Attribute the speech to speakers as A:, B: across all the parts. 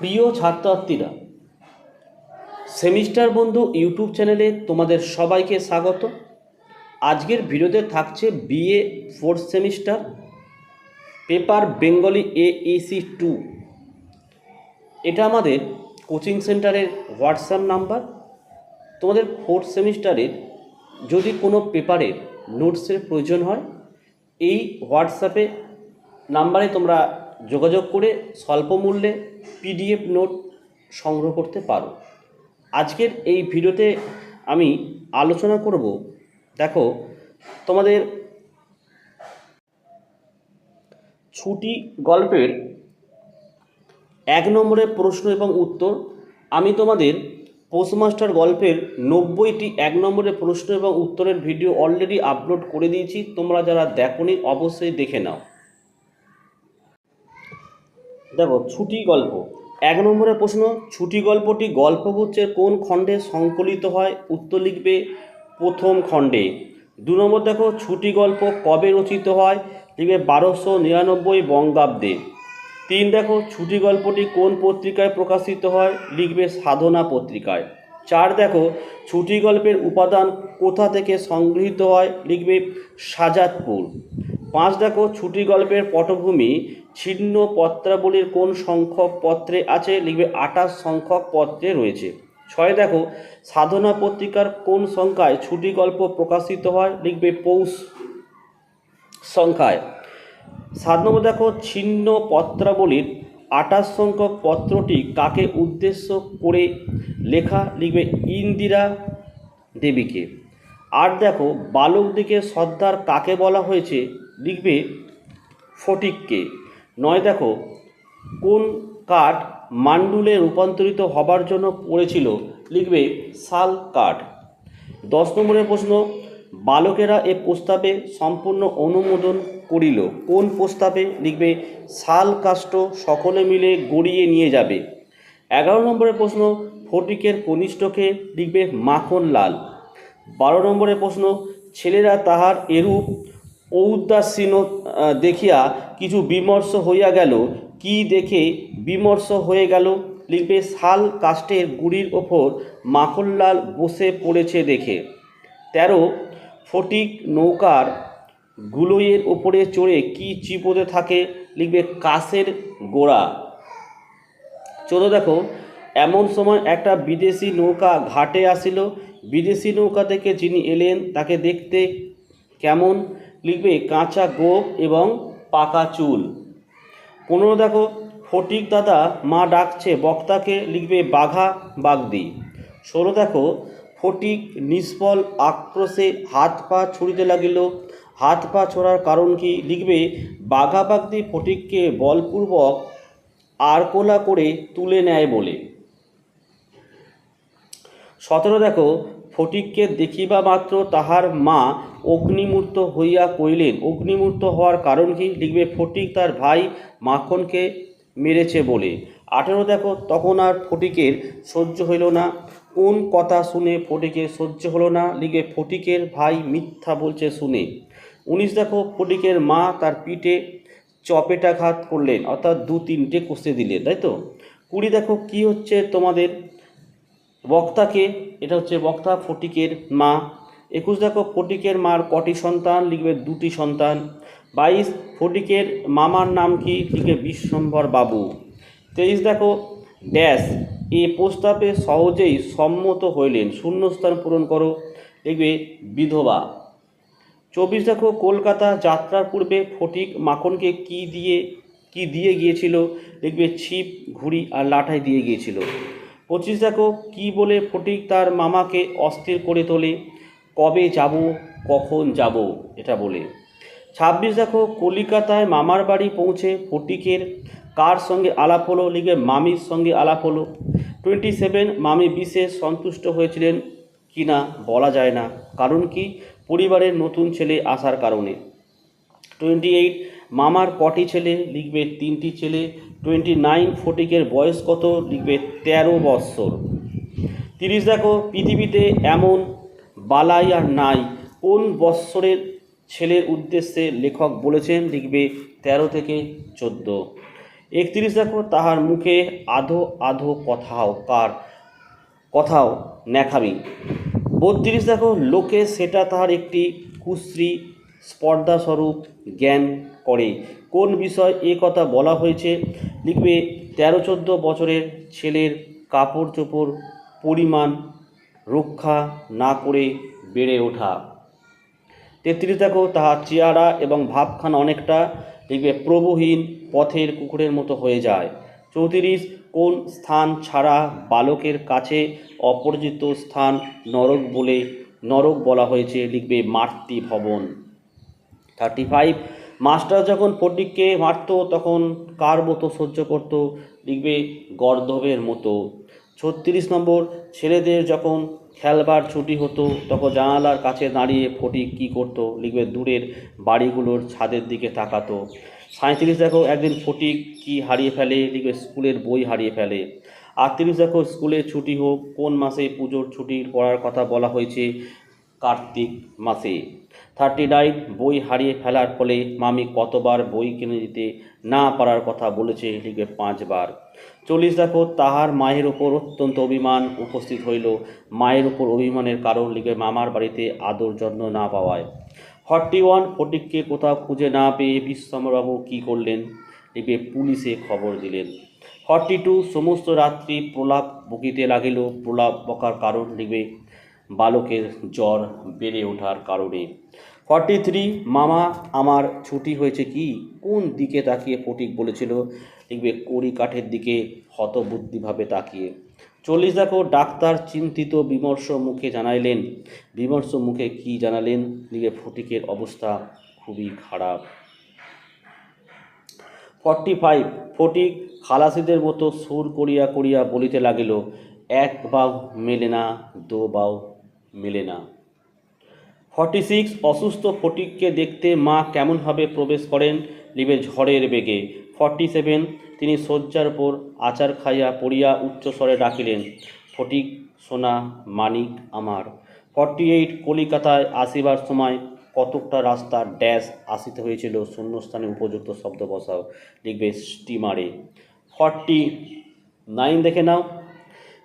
A: প্রিয় ছাত্রছাত্রীরা, সেমিস্টার বন্ধু ইউটিউব চ্যানেলে তোমাদের সবাইকে স্বাগত। আজকের ভিডিওতে থাকছে BA fourth semester, paper Bengali AEC two এটা আমাদের কোচিং সেন্টারের হোয়াটসঅ্যাপ নাম্বার। তোমাদের ফোর্থ সেমিস্টারের যদি কোনো পেপারের নোটসের প্রয়োজন হয়, এই হোয়াটসঅ্যাপে নাম্বারে তোমরা যোগাযোগ করে স্বল্প মূল্যে পিডিএফ নোট সংগ্রহ করতে পারো। আজকের এই ভিডিওতে আমি আলোচনা করব, দেখো, তোমাদের ছুটি গল্পের এক নম্বরের প্রশ্ন এবং উত্তর। আমি তোমাদের পোস্টমাস্টার গল্পের নব্বইটি এক নম্বরের প্রশ্ন এবং উত্তরের ভিডিও অলরেডি আপলোড করে দিয়েছি। তোমরা যারা দেখোনি, অবশ্যই দেখে নাও। দেখো ছুটি গল্প। এক নম্বরের প্রশ্ন, ছুটি গল্পটি গল্পগুচ্ছের কোন খণ্ডে সংকলিত হয়? উত্তর লিখবে, প্রথম খণ্ডে। দু নম্বর দেখো, ছুটি গল্প কবে রচিত হয়? লিখবে বারোশো নিরানব্বই বঙ্গাব্দে। তিন দেখো, ছুটি গল্পটি কোন পত্রিকায় প্রকাশিত হয়? লিখবে সাধনা পত্রিকায়। চার দেখো, ছুটি গল্পের উপাদান কোথা থেকে সংগৃহীত হয়? লিখবে সাজাদপুর। পাঁচ দেখো, ছুটি গল্পের পটভূমি ছিন্ন পত্রাবলীর কোন সংখ্যক পত্রে আছে? লিখবে আঠাশ সংখ্যক পত্রে রয়েছে। ছয় দেখো, সাধনা পত্রিকার কোন সংখ্যায় ছুটি গল্প প্রকাশিত হয়? লিখবে পৌষ সংখ্যায়। সাত নম্বর দেখো ছিন্ন পত্রাবলীর আঠাশ সংখ্যক পত্রটি কাকে উদ্দেশ্য করে লেখা? লিখবে ইন্দিরা দেবীকে। আর দেখো বালকদিকে সর্দার কাকে বলা হয়েছে? লিখবে ফটিককে। নয় দেখো, কোন কাঠ মান্ডুলে রূপান্তরিত হবার জন্য পড়েছিল? লিখবে শাল কাঠ দশ নম্বরের প্রশ্ন, বালকেরা এ প্রস্তাবে সম্পূর্ণ অনুমোদন করিল। কোন প্রস্তাবে? লিখবে শাল কাষ্ট সকলে মিলে গড়িয়ে নিয়ে যাবে। এগারো নম্বরের প্রশ্ন, ফটিকের কনিষ্ঠকে লিখবে মাখন লাল। বারো নম্বরের প্রশ্ন, ছেলেরা তাহার এরূপ ঔদাসীন দেখিয়া কিছু বিমর্ষ হইয়া গেল। কি দেখে বিমর্ষ হয়ে গেল? লিখবে শাল কাষ্টের গুড়ির ওপর মাখনলাল বসে পড়েছে দেখে। তেরো, ফটিক নৌকার গুলোয়ের ওপরে চড়ে কি চিপোতে থাকে? লিখবে কাশের গোড়া। চলো দেখো, এমন সময় একটা বিদেশি নৌকা ঘাটে আসিল। বিদেশি নৌকা থেকে যিনি এলেন, তাকে দেখতে কেমন? লিখবে কাঁচা গোপ এবং পাকা চুল। পনেরো দেখো, ফটিক দাদা মা ডাকছে, বক্তাকে লিখবে বাঘা বাগদি। ষোলো দেখো, ফটিক নিষ্ফল আক্রোশে হাত পা ছুড়িতে লাগিল। হাত পা ছোড়ার কারণ কি? লিখবে, বাঘা বাগদি ফটিককে বলপূর্বক আরকোলা করে তুলে নেয় বলে। সতেরো দেখো ফটিককে দেখিবা মাত্র তাহার মা অগ্নিমূর্ত হইয়া কইলেন অগ্নিমূর্ত হওয়ার কারণ কি? লিখবে, ফটিক তার ভাই মাখনকে মেরেছে বলে। আঠেরো দেখো, তখন আর ফটিকের সহ্য হইল না। কোন কথা শুনে ফটিকের সহ্য হলো না? লিখবে, ফটিকের ভাই মিথ্যা বলছে শুনে। উনিশ দেখো, ফটিকের মা তার পিঠে চপেটাঘাত করলেন, অর্থাৎ দু তিনটে কষে দিলেন, তাই তো? কুড়ি দেখো, কি হচ্ছে তোমাদের? বক্তাকে, এটা হচ্ছে বক্তা ফটিকের মা। একুশ দেখো ফটিকের মার কটি সন্তান, লিখবে দুটি সন্তান। বাইশ ফটিকের মামার নাম কি? লিখবে বিশ্বম্ভর বাবু। তেইশ দেখো ড্যাশ, এ প্রস্তাবে সহজেই সম্মত হইলেন। শূন্যস্থান পূরণ করো, লিখবে বিধবা। চব্বিশ দেখো কলকাতা যাত্রার পূর্বে ফটিক মাখনকে কি দিয়ে কি দিয়ে গিয়েছিল? লিখবে ছিপ, ঘুড়ি আর লাঠাই দিয়ে গিয়েছিল। পঁচিশ দেখো, কি বলে ফটিক তার মামাকে অস্থির করে তোলে? কবে যাব, কখন যাব? এটা বলে। ছাব্বিশ দেখো, কলিকাতায় মামার বাড়ি পৌঁছে ফটিকের কার সঙ্গে আলাপ হলো? লিগে মামির সঙ্গে আলাপ হলো। টোয়েন্টি সেভেন মামি বিশেষ সন্তুষ্ট হয়েছিলেন কি না বলা যায় না। কারণ কি? পরিবারের নতুন ছেলে আসার কারণে। টোয়েন্টি এইট মামার কটি ছেলে লিখবে তিনটি ছেলে টোয়েন্টি নাইন ফটিকের বয়স কত লিখবে তেরো বৎসর। তিরিশ দেখো, পৃথিবীতে এমন বালাই আর নাই। কোন বৎসরের ছেলের উদ্দেশ্যে লেখক বলেছেন লিখবে তেরো থেকে চোদ্দ। একত্রিশ দেখো, তাহার মুখে আধো আধো কথাও, কার কথাও ন্যাখামি বত্রিশ দেখো, লোকে সেটা তাহার একটি কুশ্রী স্পর্ধাস্বরূপ জ্ঞান করে। কোন বিষয় এ কথা বলা হয়েছে? লিখবে, তেরো চোদ্দ বছরের ছেলের কাপড় চোপড় পরিমাণ রক্ষা না করে বেড়ে ওঠা। তেত্রিশ দেখো, তাহার চেহারা এবং ভাবখানা অনেকটা, লিখবে প্রভুহীন পথের কুকুরের মতো হয়ে যায়। চৌত্রিশ, কোন স্থান ছাড়া বালকের কাছে অপরিচিত স্থান নরক বলে, নরক বলা হয়েছে, লিখবে মাতৃ ভবন থার্টি ফাইভ মাস্টার যখন পণ্ডিতকে মারত, তখন কার মতো সহ্য করত? লিখবে গর্ধবের মতো। ছত্রিশ নম্বর, ছেলেদের যখন খেলবার ছুটি হতো, তখন জানালার কাছে দাঁড়িয়ে ফটিক কী করতো? লিখবে দূরের বাড়িগুলোর ছাদের দিকে তাকাতো। সাঁত্রিশ দেখো, একদিন ফটিক কি হারিয়ে ফেলে? লিখবে স্কুলের বই হারিয়ে ফেলে। আটত্রিশ দেখো, স্কুলে ছুটি হোক, কোন মাসে পুজোর ছুটির পড়ার কথা বলা হয়েছে? কার্তিক মাসে। থার্টি নাইন বই হারিয়ে ফেলার ফলে মামি কতবার বই কিনে দিতে না পারার কথা বলেছে লিখবে পাঁচবার। চল্লিশ দেখো, তাহার মায়ের ওপর অত্যন্ত অভিমান উপস্থিত হইল। মায়ের ওপর অভিমানের কারণ লিখবে মামার বাড়িতে আদর যত্ন না পাওয়ায়। ফর্টি ওয়ান ফটিককে কোথাও খুঁজে না পেয়ে বিশ্বম্বরবাবু কী করলেন? লিখবে পুলিশে খবর দিলেন। ফর্টি টু সমস্ত রাত্রি প্রলাপ বকিতে লাগিল। প্রলাপ বকার কারণ লিখবে বালকের জ্বর বেড়ে ওঠার কারণে। ফর্টি থ্রি মামা, আমার ছুটি হয়েছে কি? কোন দিকে তাকিয়ে ফটিক বলেছিল? লিখবে কড়ি কাঠের দিকে হতবুদ্ধিভাবে তাকিয়ে। চল্লিশ দেখো, ডাক্তার চিন্তিত, বিমর্ষ মুখে জানাইলেন। বিমর্ষ মুখে কি জানালেন? লিখে ফটিকের অবস্থা খুবই খারাপ। ফর্টি ফাইভ ফটিক খালাসিদের মতো সুর করিয়া করিয়া বলিতে লাগিল, এক বাউ মেলে না, দো বাউ মেলে না। ফর্টি সিক্স অসুস্থ ফটিককে দেখতে মা কেমনভাবে প্রবেশ করেন লিবে ঝড়ের বেগে। ফর্টি সেভেন তিনি শয্যার উপর আচার খাইয়া পড়িয়া উচ্চস্বরে ডাকিলেন, ফটিক, সোনা, মানিক আমার ফর্টি এইট কলিকাতায় আসিবার সময় কতকটা রাস্তা ড্যাশ আসিতে হয়েছিল, শূন্যস্থানে উপযুক্ত শব্দ বসাও, লিখবে স্টিমারে। ফর্টি নাইন দেখে নাও।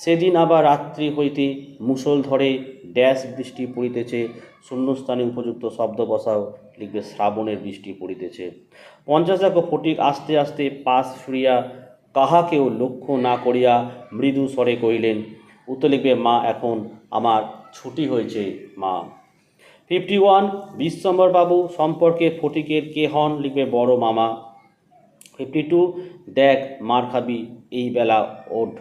A: সেদিন আবার রাত্রি হইতে মুষলধরে ড্যাশ বৃষ্টি পড়িতেছে। শূন্যস্থানে উপযুক্ত শব্দ বসাও, লিখবে শ্রাবণের বৃষ্টি পড়িতেছে। পঞ্চাশ দেখো ফটিক আস্তে আস্তে পাশ ছুড়িয়া কাহাকেও লক্ষ্য না করিয়া মৃদু স্বরে কহিলেন, উত্তর লিখবে, মা, এখন আমার ছুটি হয়েছে, মা। ফিফটি ওয়ান বিশ্বম্বরবাবু সম্পর্কে ফটিকের কে হন, লিখবে, বড় মামা। ফিফটি টু দেখ, মার খাবি, এই বেলা ওঠ।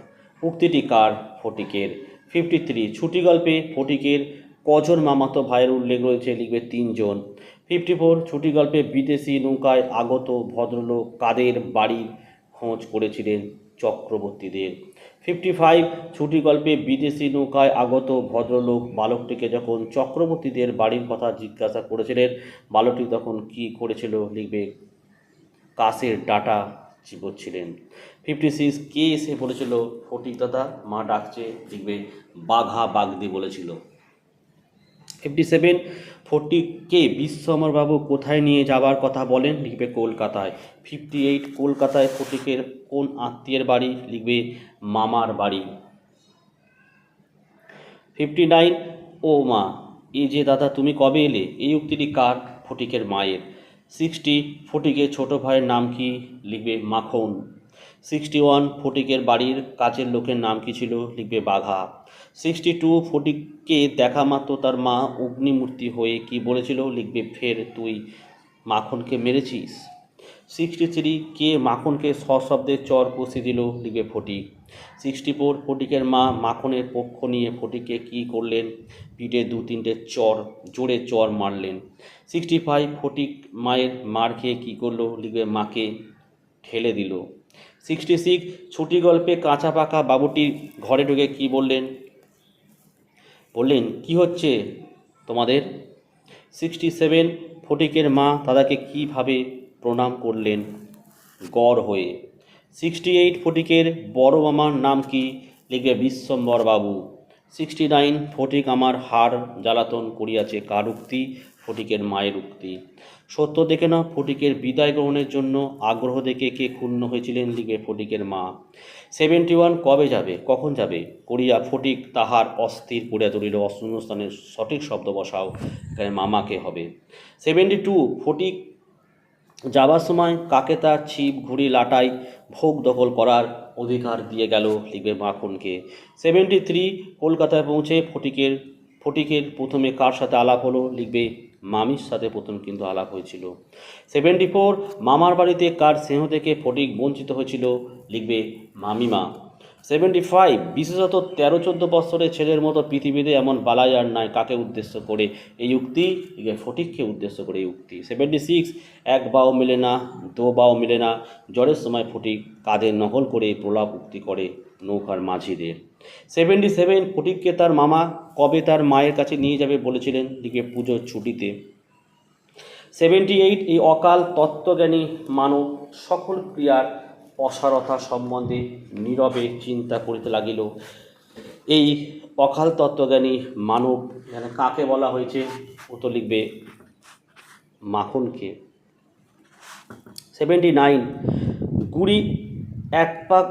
A: উক্তিটি কার? ফটিকের। ফিফটি থ্রি ছুটি গল্পে ফটিকের কজন মামাতো ভাইয়ের উল্লেখ রয়েছে, লিখবে তিনজন। ফিফটি ফোর ছুটি গল্পে বিদেশি নৌকায় আগত ভদ্রলোক কাদের বাড়ির খোঁজ করেছিলেন চক্রবর্তীদের? ফিফটি ফাইভ ছুটি গল্পে বিদেশি নৌকায় আগত ভদ্রলোক বালকটিকে যখন চক্রবর্তীদের বাড়ির কথা জিজ্ঞাসা করেছিলেন, বালকটি তখন কি করেছিল, লিখবে কাশের ডাটা চিবোচ্ছিলেন। ফিফটি সিক্স কে এসে বলেছিল ফটিক দাদা, মা ডাকছে, লিখবে, বাঘা বাগদি বলেছিল। ফিফটি সেভেন ফটিককে বিশ্বমরবাবু কোথায় নিয়ে যাবার কথা বলেন, লিখবে কলকাতায়। ফিফটি এইট কলকাতায় ফটিকের কোন আত্মীয়ের বাড়ি, লিখবে মামার বাড়ি। ফিফটি নাইন ও মা এই যে দাদা, তুমি কবে এলে? এই উক্তিটি কার? ফটিকের মায়ের। সিক্সটি ফটিকের ছোট ভাইয়ের নাম কি? লিখবে মাখন। সিক্সটি ওয়ান ফটিকের বাড়ির কাছের লোকের নাম কি ছিল? লিখবে বাঘা। সিক্সটি টু ফটিককে দেখা মাত্র তার মা অগ্নিমূর্তি হয়ে কি বলেছিল? লিখবে ফের তুই মাখনকে মেরেছিস। সিক্সটি থ্রি কে মাখনকে সশব্দে চর কষে দিল, লিখবে ফটিক। সিক্সটি ফোর ফটিকের মা মাখনের পক্ষ নিয়ে ফটিককে কী করলেন? পিঠে দু তিনটে চর, জোরে চর মারলেন। সিক্সটি ফাইভ ফটিক মায়ের মার খেয়ে কী করল? লিখবে মাকে ঠেলে দিল। সিক্সটি সিক্স, ছুটি গল্পে কাঁচা পাকা বাবুটির ঘরে ঢুকে কি বললেন? বললেন, কি হচ্ছে তোমাদের? সিক্সটি সেভেন, ফটিকের মা দাদাকে কীভাবে প্রণাম করলেন? গড় হয়ে। সিক্সটি এইট, ফটিকের বড় মামার নাম কি? লিখবে বিশ্বম্বর বাবু সিক্সটি নাইন, ফটিক আমার হাড় জ্বালাতন করিয়াছে কার উক্তি ফটিকের মায়ের উক্তি। সত্য দেখে না ফটিকের বিদায় গ্রহণের জন্য আগ্রহ দেখে কে ক্ষুণ্ণ হয়েছিলেন লিখবে ফটিকের মা। সেভেন্টি ওয়ান কবে যাবে? কখন যাবে? করিয়া ফটিক তাহার অস্থির করিয়া তুলিল অশূন্যস্থানের সঠিক শব্দ বসাও, এখানে মামাকে হবে। সেভেন্টি টু ফটিক যাবার সময় কাকে তার ছিপ, ঘুড়ি, লাটাই, ভোগ দখল করার অধিকার দিয়ে গেল লিখবে মাখনকে সেভেন্টি থ্রি কলকাতায় পৌঁছে ফটিকের ফটিকের প্রথমে কার সাথে আলাপ হলো লিখবে মামির সাথে প্রথম কিন্তু আলাপ হয়েছিল। সেভেন্টি ফোর মামার বাড়িতে কার স্নেহ থেকে ফটিক বঞ্চিত হয়েছিল, লিখবে মামিমা। সেভেন্টি ফাইভ, বিশেষত তেরো চোদ্দ বছরের ছেলের মতো পৃথিবীতে এমন বালাই আর নাই কাকে উদ্দেশ্য করে এই উক্তি ফটিককে উদ্দেশ্য করে এই উক্তি। সেভেন্টি সিক্স, এক বাও মেলে না, দো বাও মেলে না, জ্বরের সময় ফটিক কাঁধে নকল করে প্রলাপ উক্তি করে নৌকার মাঝিদের। সেভেন্টি সেভেন, ফটিককে তার মামা কবে তার মায়ের কাছে নিয়ে যাবে বলেছিলেন? দিকে পুজোর ছুটিতে। সেভেন্টি এইট, এই অকাল তত্ত্বজ্ঞানী মানব সকল ক্রিয়ার অসারতা সম্বন্ধে নীরবে চিন্তা করিতে লাগিল। এই অকাল তত্ত্বজ্ঞানী মানব এখানে কাকে বলা হয়েছে, ও তো লিখবে মাখনকে। সেভেন্টি নাইন, গুড়ি এক পাক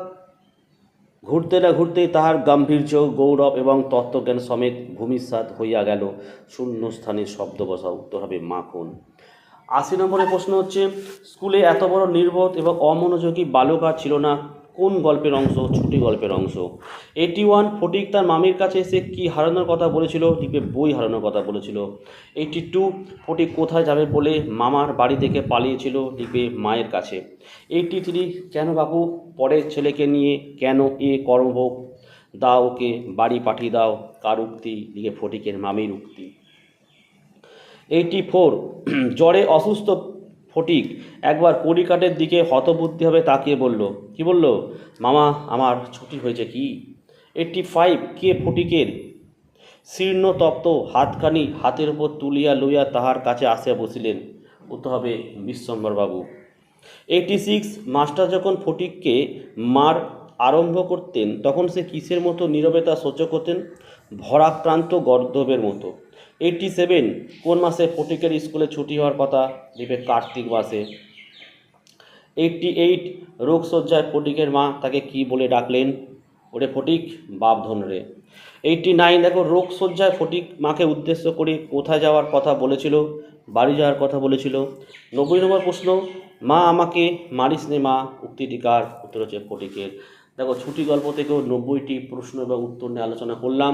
A: ঘুরতে না ঘুরতেই তাহার গাম্ভীর্য, গৌরব এবং তত্ত্বজ্ঞান সমেত ভূমিসাৎ হইয়া গেল। শূন্যস্থানে শব্দ বসা উত্তর হবে মাখন। আশি নম্বরের প্রশ্ন হচ্ছে, স্কুলে এত বড় নির্বোধ এবং অমনোযোগী বালক ছিল না। কোন গল্পের অংশ? ছুটি গল্পের অংশ। এইটি ওয়ান ফটিক তার মামির কাছে এসে কি হারানোর কথা বলেছিল? লিখবে বই হারানোর কথা বলেছিল। এইটি টু ফটিক কোথায় যাবে বলে মামার বাড়ি থেকে পালিয়েছিল লিখবে মায়ের কাছে। এইটি থ্রি কেন বাবু পরের ছেলেকে নিয়ে কেন এ কর্মভোগ? দাও ওকে, বাড়ি পাঠিয়ে দাও। কার উক্তি? লিখে ফটিকের মামির উক্তি। এইটি ফোর জ্বরে অসুস্থ ফটিক একবার পরিকাটের দিকে হতবুদ্ধিভাবে তাকিয়ে বলল, কি বলল? মামা, আমার ছুটি হয়েছে কি? এইটটি ফাইভ কে ফটিকের? শীর্ণ তপ্ত হাতখানি হাতের উপর তুলিয়া লইয়া তাহার কাছে আসিয়া বসিলেন। উত্তর হবে বিশ্বম্বরবাবু। এইটি সিক্স মাস্টার যখন ফটিককে মার আরম্ভ করতেন, তখন সে কিসের মতো নীরবতা সহ্য করতেন? ভরাক্রান্ত গর্দবের মতো। এইটটি সেভেন কোন মাসে ফটিকের স্কুলে ছুটি হওয়ার কথা? লিখবে কার্তিক মাসে। এইটটি এইট রোগশয্যায় ফটিকের মা তাকে কি বলে ডাকলেন? ওরে ফটিক বাপ ধন রে। এইটটি নাইন দেখো, রোগশয্যায় ফটিক মাকে উদ্দেশ্য করে কোথায় যাওয়ার কথা বলেছিল? বাড়ি যাওয়ার কথা বলেছিল। নব্বই নম্বর প্রশ্ন, মা আমাকে মারিস নে মা উক্তিটি কার? উত্তর হচ্ছে ফটিকের দেখো, ছুটি গল্প থেকেও নব্বইটি প্রশ্ন এবং উত্তর নিয়ে আলোচনা করলাম।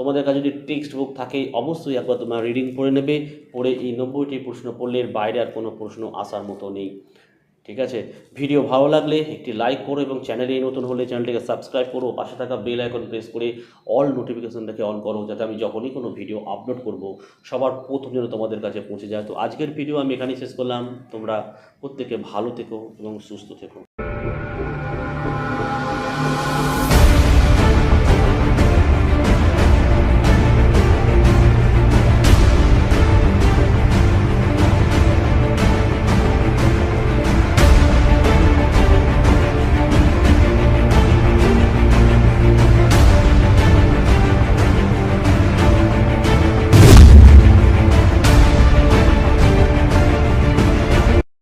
A: তোমাদের কাছে যদি টেক্সট বুক থাকে, অবশ্যই একবার তোমরা রিডিং পড়ে নেবে, পড়ে এই নব্বইটি প্রশ্ন পড়লে বাইরে আর কোনো প্রশ্ন আসার মতো নেই। ঠিক আছে? ভিডিও ভালো লাগলে একটি লাইক করো এবং চ্যানেলে নতুন হলে চ্যানেলটিকে সাবস্ক্রাইব করো পাশে থাকা বেল আইকন প্রেস করে অল নোটিফিকেশনটাকে অন করো, যাতে আমি যখনই কোনো ভিডিও আপলোড করব, সবার প্রথম যেন তোমাদের কাছে পৌঁছে যায়। তো আজকের ভিডিও আমি এখানেই শেষ করলাম। তোমরা প্রত্যেকে ভালো থেকো এবং সুস্থ থেকো।